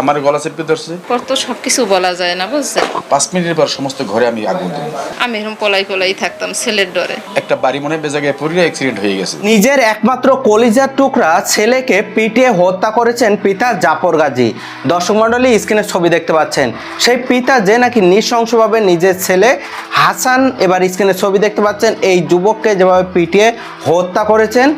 আমার গলা চেপে ধরছে। পর তো সব কিছু বলা যায় না বুঝছেন? পাঁচ মিনিটের পর সমস্ত ঘরে আমি আগুন দিই আমি এরকম পলাই পলাই থাকতাম ছেলের ডরে। একটা বাড়ি মনে হয় বেজা গিয়ে পড়লে অ্যাক্সিডেন্ট হয়ে গেছে। নিজের একমাত্র কলিজার টুকরা ছেলেকে পিটিয়ে হত্যা করেছেন পিতা জাফর গাজী। দর্শক মণ্ডলী স্ক্রিনে ছবি দেখতে পাচ্ছেন। সেই পিতা যে নাকি নৃশংসভাবে নিজের ছেলে হাসান এবার স্ক্রিনে ছবি দেখতে পাচ্ছেন এই যুবককে যেভাবে পিটিয়ে হত্যা করেছেন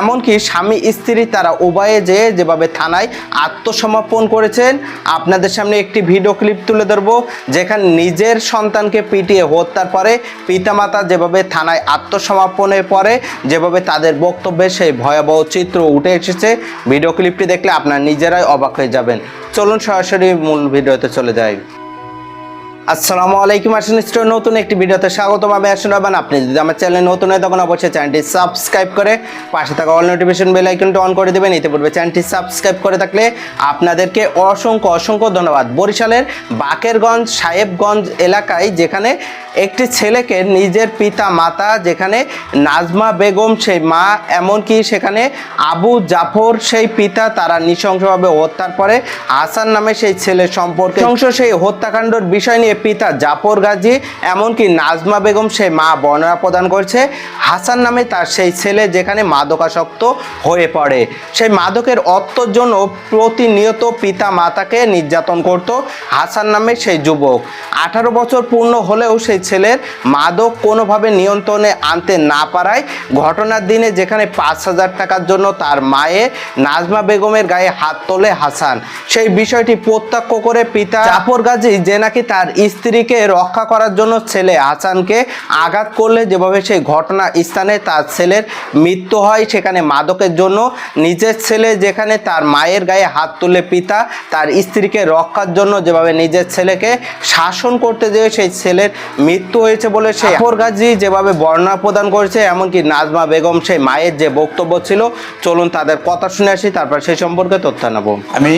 এমনকি স্বামী স্ত্রী তারা উভয়ে যেয়ে যেভাবে থানায় আত্মসমর্পণ করেছেন। আপনাদের সামনে একটি ভিডিও ক্লিপ তুলে ধরব, যেখানে নিজের সন্তানকে পিটিয়ে হত্যার পরে পিতামাতা যেভাবে থানায় আত্মসমর্পণের পরে যেভাবে তাদের বক্তব্যে সেই ভয়াবহ চিত্র উঠে এসেছে ভিডিও ক্লিপটি দেখলে আপনার নিজেরাই অবাক হয়ে যাবেন। চলুন সরাসরি মূল ভিডিওতে চলে যাই। আসসালামু আলাইকুম আসেন স্টোর নতুন একটি ভিডিওতে স্বাগতম। আমি আসেন রহমান। আপনি যদি আমার চ্যানেলে নতুন হয়, তখন অবশ্যই চ্যানেলটি সাবস্ক্রাইব করে পাশে থাকা অল নোটিফিকেশন বেল আইকনটি অন করে দেবেন। এতে পূর্বে চ্যানেলটি সাবস্ক্রাইব করে থাকলে আপনাদেরকে অসংখ্য অসংখ্য ধন্যবাদ। বরিশালের বাকেরগঞ্জ, সাহেবগঞ্জ এলাকায় যেখানে একটি ছেলেকে নিজের পিতা, মাতা, যেখানে নাজমা বেগম, সেই মা, এমনকি সেখানে আবু জাফর, সেই পিতা, তারা নৃশংসভাবে হত্যার পরে হাসান নামে সেই ছেলের সম্পর্কে সেই হত্যাকাণ্ডের বিষয় নিয়ে পিতা জাফর গাজী, এমনকি নাজমা বেগম সেই মা বর্ণনা প্রদান করছে। হাসান নামে তার সেই ছেলে যেখানে মাদকাসক্ত হয়ে পড়ে। সেই মাদকের অর্থর জন্য প্রতিনিয়ত পিতা মাতাকে নির্যাতন করত হাসান নামে সেই যুবক। আঠারো বছর পূর্ণ হলেও সেই ছেলের মাদক কোনোভাবে নিয়ন্ত্রণে আনতে না পারায় ঘটনার দিনে যেখানে পাঁচ হাজার টাকার জন্য তার মায়ের নাজমা বেগমের গায়ে হাত তোলে হাসান। সেই বিষয়টি প্রত্যক্ষ করে পিতা জাফর গাজী যে নাকি তার স্ত্রীকে রক্ষা করার জন্য ছেলে হাসানকে আঘাত করলে যেভাবে সেই ঘটনা স্থানে তার ছেলের মৃত্যু হয় সেখানে মাদকের জন্য নিজের ছেলে যেখানে তার মায়ের গায়ে হাত তুলে পিতা তার স্ত্রীকে রক্ষার জন্য যেভাবে নিজের ছেলেকে শাসন করতে যেয়ে সেই ছেলের মৃত্যু হয়েছে বলে সেই জাফর গাজী যেভাবে বর্ণনা প্রদান করেছে এমনকি নাজমা বেগম সেই মায়ের যে বক্তব্য ছিল চলুন তাদের কথা শুনে আসি তারপর সেই সম্পর্কে তথ্য নেব আমি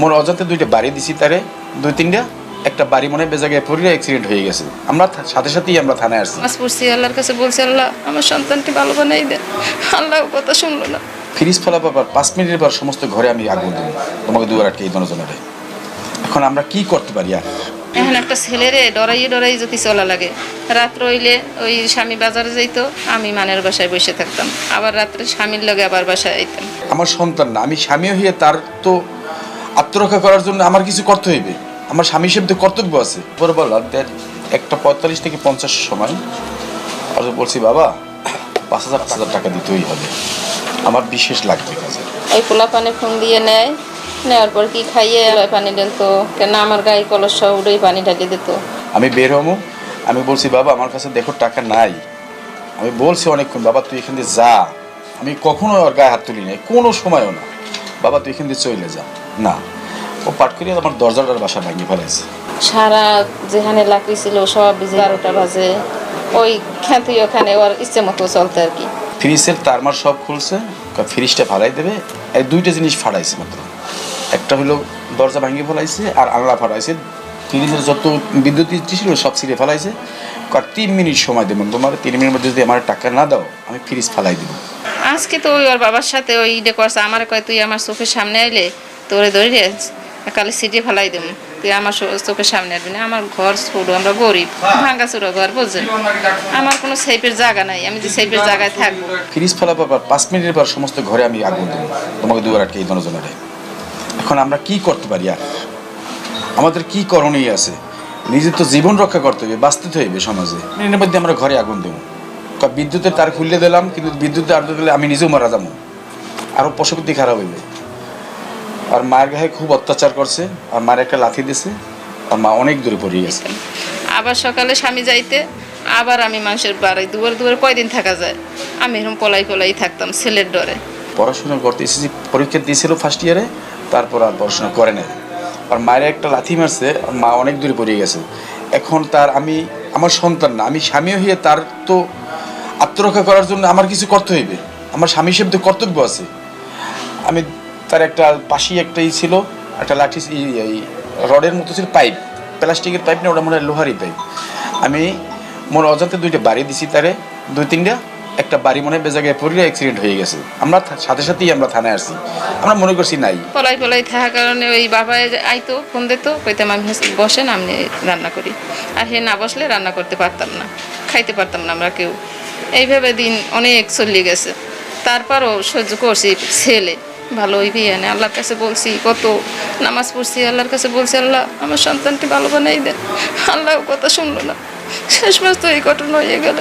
মোর অজান্তে দুইটা বাড়ি দিছি তারে দুই তিনটা। একটা বাড়ি মনে হয় বেজা গিয়ে পড়লে অ্যাক্সিডেন্ট হয়ে গেছে। আমরা সাথে সাথেই আমরা থানায় আসছি। মাস পড়ছি আল্লাহর কাছে বলছি আল্লাহ আমার সন্তানটি ভালো বানাই দেন। আল্লাহ কথা শুনলো না। ফ্রিজ ফেলা পর পাঁচ মিনিটের পর সমস্ত ঘরে আমি আগুন দিই তোমাকে দুয়ার আটকে এই জনজনের এখন আমরা কি করতে পারি আর? এখন একটা ছেলেরে ডরাইয়ে ডরাই যদি চলা লাগে। রাত্র হইলে ওই স্বামী বাজারে যাইতো আমি মানের বাসায় বসে থাকতাম। আবার রাত্রে স্বামীর লগে আবার বাসায় আইতাম। আমার সন্তান না আমি স্বামী হয়ে তার তো আত্মরক্ষা করার জন্য আমার কিছু করতে হইবে। আমার স্বামী হিসেবে তো কর্তব্য আছে। পরে বললাম দেন একটা পঁয়তাল্লিশ থেকে পঞ্চাশ সময় আর বলছি বাবা পাঁচ হাজার পাঁচ হাজার টাকা দিতেই হবে। আমার বিশেষ লাগবে কাজে। ওই পোলা পানি ফোন দিয়ে নেয়। নেওয়ার পর কি খাইয়ে পানি দেন তো। কেন আমার গায়ে কলস উঠেই পানি ঢালিয়ে দিত। আমি বের হব আমি বলছি বাবা আমার কাছে দেখো টাকা নাই। আমি বলছি অনেকক্ষণ বাবা তুই এখান দিয়ে যা। আমি কখনো ওর গায়ে হাত তুলি নাই কোনো সময়ও না। বাবা তুই এখান দিয়ে চলে যা। না। ও পাট করিয়ে আমার দরজাটার বাসা ভাঙিয়ে ফেলেছে সারা যেখানে লাকড়ি ছিল সব বারোটা বাজে। ওই খ্যাতি ওখানে ওর ইচ্ছে মতো চলতে আর কি। ফ্রিজের তারমার সব খুলছে ফ্রিজটা ফাড়াই দেবে। এই দুইটা জিনিস ফাড়াইছে মাত্র। একটা হলো দরজা ভাঙিয়ে ফেলাইছে আর আংলা ফাড়াইছে। ফ্রিজের যত বিদ্যুৎ ইচ্ছে ছিল সব ছিঁড়ে ফেলাইছে। কয় তিন মিনিট সময় দেবেন তোমার তিন মিনিট মধ্যে যদি আমার টাকা না দাও আমি ফ্রিজ ফালাই দেবো। আজকে তো ওই ওর বাবার সাথে ওই ইডে করছে। আমার কয় তুই আমার চোখের সামনে আইলে তোরে ধরে কালে সিটে ফেলাই দেব তুই আমার চোখের সামনে আসবি না। আমার ঘর ছোট আমরা গরিব। ভাঙ্গা চুরা ঘর বুঝছেন? আমার কোনো সেফের জায়গা নাই। আমি যে সেফের জায়গায় থাকব। ফ্রিজ ফেলা পর পাঁচ মিনিটের পর সমস্ত ঘরে আমি আগুন দেবো। তোমাকে দুয়ার আটকে এই জনজনের এখন আমরা কি করতে পারি? আর আমাদের কি করণীয় আছে? নিজের তো জীবন রক্ষা করতে হবে বাঁচতে হইবে সমাজে। এর মধ্যে আমরা ঘরে আগুন দেবো। বিদ্যুতের তার খুললে দিলাম কিন্তু বিদ্যুতের আর্দ্র দিলে আমি নিজেও মারা যাব। আরও পশুপতি খারাপ হইবে। আর মায়ের গায়ে খুব অত্যাচার করছে আর মায়ের একটা লাথি দিছে আর মা অনেক দূরে পড়ে গেছে। আবার সকালে স্বামী যাইতে আবার আমি মানুষের বাড়ি দুয়ার দুয়ার কয়দিন থাকা যায়? আমি এরকম পলাই পলাই থাকতাম ছেলের ডরে। পড়াশোনা করতে এসেছি পরীক্ষা দিয়েছিল ফার্স্ট ইয়ারে তারপর আর পড়াশোনা করে নাই। আর মায়ের একটা লাথি মারছে আর মা অনেক দূরে পড়ে গেছে। এখন তার আমি আমার সন্তান না আমি স্বামী হয়ে তার তো আত্মরক্ষা করার জন্য আমার কিছু করতে হইবে। আমার স্বামী হিসেবে তো কর্তব্য আছে। আমি তার একটা পাশেই ই ছিল, একটা লাঠি রডের মতো ছিল, পাইপ, প্লাস্টিকের পাইপ না, ওটা মনে হয় লোহারই পাইপ। আমি মোর অজান্তে দুইটা বাড়ি দিছি তারে, দুই তিনটা, একটা বাড়ি মনে হয় বেজাগায় পড়লে অ্যাক্সিডেন্ট হয়ে গেছে। আমরা সাথে সাথেই আমরা থানায় আসছি। আমরা মনে করছি নাই। পলাই পলাই থাকার কারণে ওই বাবা আইতো, ফোন দিত, কইতাম আমি বসেন, আমি রান্না করি। আর হে না বসলে রান্না করতে পারতাম না, খাইতে পারতাম না আমরা কেউ। এইভাবে দিন অনেক চলে গেছে। তারপরও সহ্য করছি ছেলে। ভালো ওই বিয়ে আল্লাহর কাছে বলছি কত নামাজ পড়ছি আল্লাহর কাছে বলছি আল্লাহ আমার সন্তানটি ভালো বানাই দেন। আল্লাহ কথা শুনলো না। শেষ মাস তো এই ঘটনা হয়ে গেল।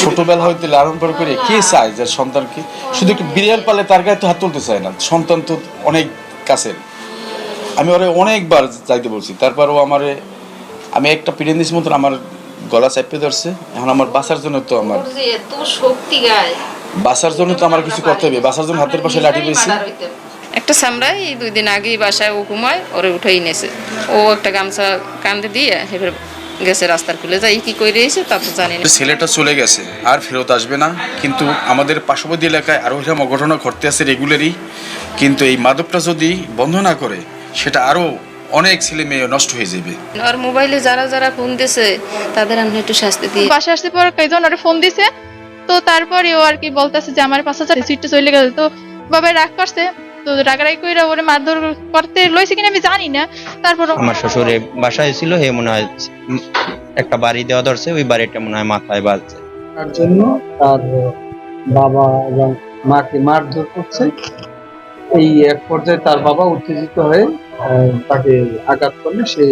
ছোটবেলা হইতে লালন পালন করে কে চায় যে সন্তানকে শুধু একটু বিড়াল পালে তার গায়ে তো হাত তুলতে চায় না। সন্তান তো অনেক কাছের। আমি ওরে অনেকবার যাইতে বলছি। তারপরও আমারে আমি একটা পিড়েন্দিস মতন আমার গলা চাপে ধরছে। এখন আমার বাঁচার জন্য তো আমার শক্তি গায়। বাঁচার জন্য তো আমার কিছু করতে হবে। বাঁচার জন্য হাতের পাশে লাঠি পেয়েছি। একটা সামরাই এই দুই দিন আগেই বাসায় ও ঘুমায় ওরে উঠেই নেছে ও একটা গামছা কান্দে দিয়ে এবার গেছে রাস্তার খুলে যাই কি করে এসে তা তো জানি না। ছেলেটা চলে গেছে আর ফেরত আসবে না। কিন্তু আমাদের পার্শ্ববর্তী এলাকায় আরও এরকম অঘটনা ঘটতে আছে রেগুলারই। কিন্তু এই মাদকটা যদি বন্ধ না করে সেটা আরও অনেক ছেলে মেয়ে নষ্ট হয়ে যাবে। আর মোবাইলে যারা যারা ফোন দিছে তাদের আমি একটু শাস্তি দিই। বাসা আসতে পর কয়জন ওরা ফোন দিছে তো তারপরে ও আর কি বলতেছে যে আমার পাঁচ হাজার সিটটা চলে গেছে তো বাবা রাগ করছে তো রাগারাগি কইরা ওরে মারধর করতে লইছে কিনা আমি জানি না। তারপর আমার শ্বশুরে বাসায় ছিল হে মনে হয় একটা বাড়ি দেওয়া ধরছে ওই বাড়িটা মনে হয় মাথায় বাজছে তার জন্য তার বাবা এবং মাকে মারধর করছে। এই এক পর্যায়ে তার বাবা উত্তেজিত হয়ে তাকে আঘাত করলে সে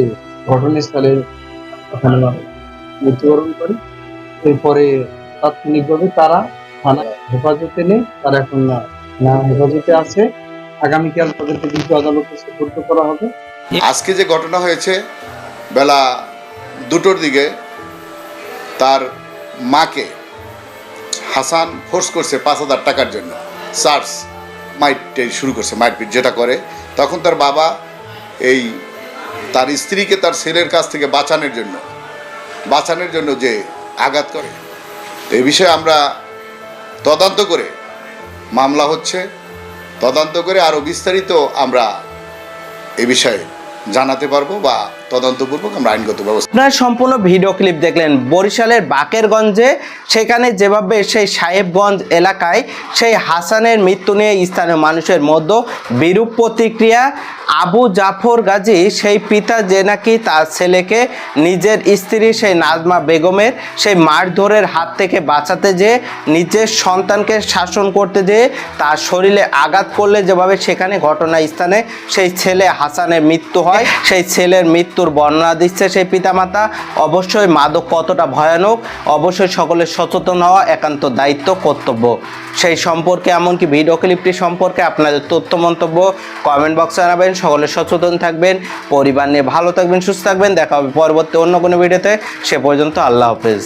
ঘটনাস্থলে ওখানে মৃত্যুবরণ করে। এরপরে তাৎক্ষণিকভাবে তারা থানা হেফাজতে নেই তারা এখন না না হেফাজতে আছে। আগামীকাল তাদেরকে দ্রুত আদালতে সুপর্দ করা হবে। আজকে যে ঘটনা হয়েছে, বেলা দুটোর দিকে তার মাকে হাসান ফোর্স করছে পাঁচ হাজার টাকার জন্য। চার্জ মাইটে শুরু করছে মাইটপিট যেটা করে। তখন তার বাবা এই তার স্ত্রীকে তার ছেলের কাছ থেকে বাঁচানোর জন্য বাঁচানোর জন্য যে আঘাত করে এই বিষয়ে আমরা তদন্ত করে মামলা হচ্ছে, তদন্ত করে আরও বিস্তারিত আমরা এ বিষয়ে জানাতে পারব বা তদন্তপূর্বক আমরা আইনগত ব্যবস্থা আপনারা সম্পূর্ণ ভিডিও ক্লিপ দেখলেন। বরিশালের বাকেরগঞ্জে, সেখানে যেভাবে সেই সাহেবগঞ্জ এলাকায় সেই হাসানের মৃত্যু নিয়ে স্থানীয় মানুষের মধ্যে বিরূপ প্রতিক্রিয়া, আবু জাফর গাজী, সেই পিতা যে নাকি তার ছেলেকে নিজের স্ত্রী সেই নাজমা বেগমের সেই মারধরের হাত থেকে বাঁচাতে যে, নিজের সন্তানকে শাসন করতে যেয়ে তার শরীরে আঘাত করলে যেভাবে সেখানে ঘটনাস্থানে সেই ছেলে হাসানের মৃত্যু হয়, সেই ছেলের মৃত্যুর বর্ণনা দিচ্ছে সেই পিতামাতা। অবশ্যই মাদক কতটা ভয়ানক, অবশ্যই সকলের সচেতন হওয়া একান্ত দায়িত্ব, কর্তব্য। সেই সম্পর্কে এমনকি ভিডিও ক্লিপটি সম্পর্কে আপনাদের তথ্য, মন্তব্য কমেন্ট বক্সে জানাবেন। সকলে সচেতন থাকবেন, পরিবার নিয়ে ভালো থাকবেন, সুস্থ থাকবেন। দেখা হবে পরবর্তী অন্য কোনো ভিডিওতে। সে পর্যন্ত আল্লাহ হাফেজ।